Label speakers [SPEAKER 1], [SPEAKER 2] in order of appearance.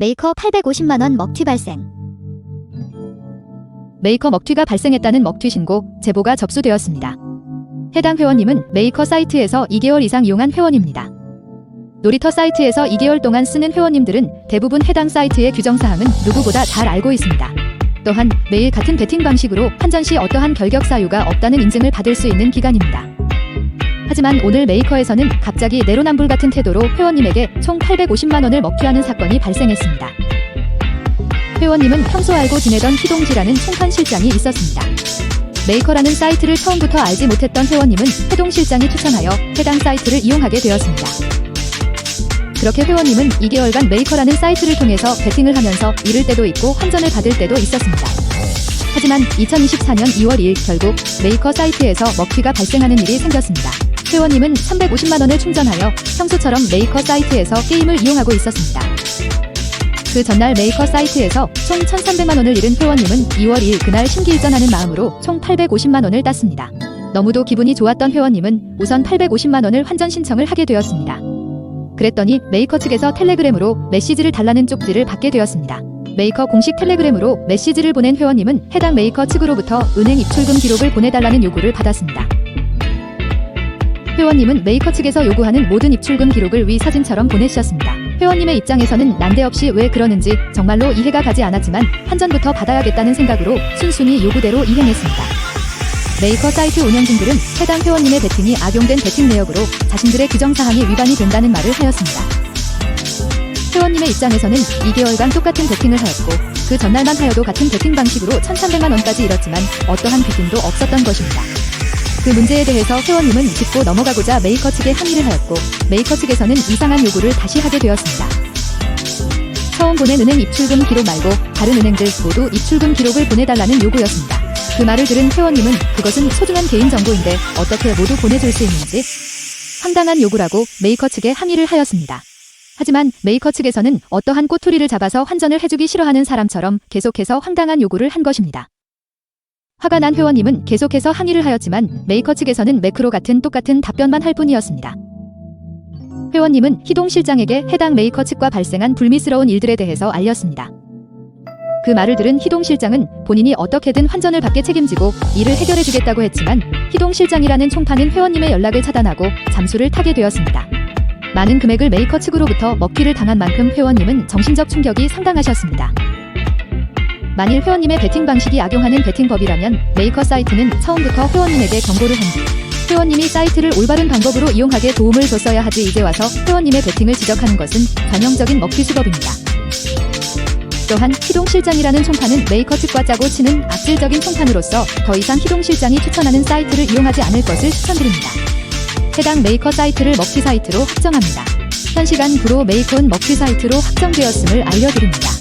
[SPEAKER 1] 메이커 850만원 먹튀 발생.
[SPEAKER 2] 메이커 먹튀가 발생했다는 먹튀 신고 제보가 접수되었습니다. 해당 회원님은 메이커 사이트에서 2개월 이상 이용한 회원입니다. 놀이터 사이트에서 2개월 동안 쓰는 회원님들은 대부분 해당 사이트의 규정 사항은 누구보다 잘 알고 있습니다. 또한 매일 같은 베팅 방식으로 환전 시 어떠한 결격 사유가 없다는 인증을 받을 수 있는 기간입니다. 하지만 오늘 메이커에서는 갑자기 내로남불 같은 태도로 회원님에게 총 850만 원을 먹튀하는 사건이 발생했습니다. 회원님은 평소 알고 지내던 희동지라는 총판 실장이 있었습니다. 메이커라는 사이트를 처음부터 알지 못했던 회원님은 해동 실장이 추천하여 해당 사이트를 이용하게 되었습니다. 그렇게 회원님은 2개월간 메이커라는 사이트를 통해서 베팅을 하면서 잃을 때도 있고 환전을 받을 때도 있었습니다. 하지만 2024년 2월 2일 결국 메이커 사이트에서 먹튀가 발생하는 일이 생겼습니다. 회원님은 350만 원을 충전하여 평소처럼 메이커 사이트에서 게임을 이용하고 있었습니다. 그 전날 메이커 사이트에서 총 1,300만 원을 잃은 회원님은 2월 2일 그날 심기일전하는 마음으로 총 850만 원을 땄습니다. 너무도 기분이 좋았던 회원님은 우선 850만 원을 환전 신청을 하게 되었습니다. 그랬더니 메이커 측에서 텔레그램으로 메시지를 달라는 쪽지를 받게 되었습니다. 메이커 공식 텔레그램으로 메시지를 보낸 회원님은 해당 메이커 측으로부터 은행 입출금 기록을 보내달라는 요구를 받았습니다. 회원님은 메이커 측에서 요구하는 모든 입출금 기록을 위 사진처럼 보내주셨습니다. 회원님의 입장에서는 난데없이 왜 그러는지 정말로 이해가 가지 않았지만 환전부터 받아야겠다는 생각으로 순순히 요구대로 이행했습니다. 메이커 사이트 운영진들은 해당 회원님의 베팅이 악용된 베팅 내역으로 자신들의 규정사항이 위반이 된다는 말을 하였습니다. 회원님의 입장에서는 2개월간 똑같은 베팅을 하였고 그 전날만 하여도 같은 베팅 방식으로 1,300만 원까지 잃었지만 어떠한 비금도 없었던 것입니다. 그 문제에 대해서 회원님은 짚고 넘어가고자 메이커 측에 항의를 하였고 메이커 측에서는 이상한 요구를 다시 하게 되었습니다. 처음 보낸 은행 입출금 기록 말고 다른 은행들 모두 입출금 기록을 보내달라는 요구였습니다. 그 말을 들은 회원님은 그것은 소중한 개인정보인데 어떻게 모두 보내줄 수 있는지 황당한 요구라고 메이커 측에 항의를 하였습니다. 하지만 메이커 측에서는 어떠한 꼬투리를 잡아서 환전을 해주기 싫어하는 사람처럼 계속해서 황당한 요구를 한 것입니다. 화가 난 회원님은 계속해서 항의를 하였지만 메이커 측에서는 매크로 같은 똑같은 답변만 할 뿐이었습니다. 회원님은 희동 실장에게 해당 메이커 측과 발생한 불미스러운 일들에 대해서 알렸습니다. 그 말을 들은 희동 실장은 본인이 어떻게든 환전을 받게 책임지고 이를 해결해 주겠다고 했지만 희동 실장이라는 총파는 회원님의 연락을 차단하고 잠수를 타게 되었습니다. 많은 금액을 메이커 측으로부터 먹기를 당한 만큼 회원님은 정신적 충격이 상당하셨습니다. 만일 회원님의 베팅 방식이 악용하는 베팅법이라면 메이커 사이트는 처음부터 회원님에게 경고를 한 뒤 회원님이 사이트를 올바른 방법으로 이용하게 도움을 줬어야 하지 이제 와서 회원님의 베팅을 지적하는 것은 전형적인 먹튀 수법입니다. 또한 희동 실장이라는 총판은 메이커 측과 짜고 치는 악질적인 총판으로서 더 이상 희동 실장이 추천하는 사이트를 이용하지 않을 것을 추천드립니다. 해당 메이커 사이트를 먹튀 사이트로 확정합니다. 현 시간 구로 메이커는 먹튀 사이트로 확정되었음을 알려드립니다.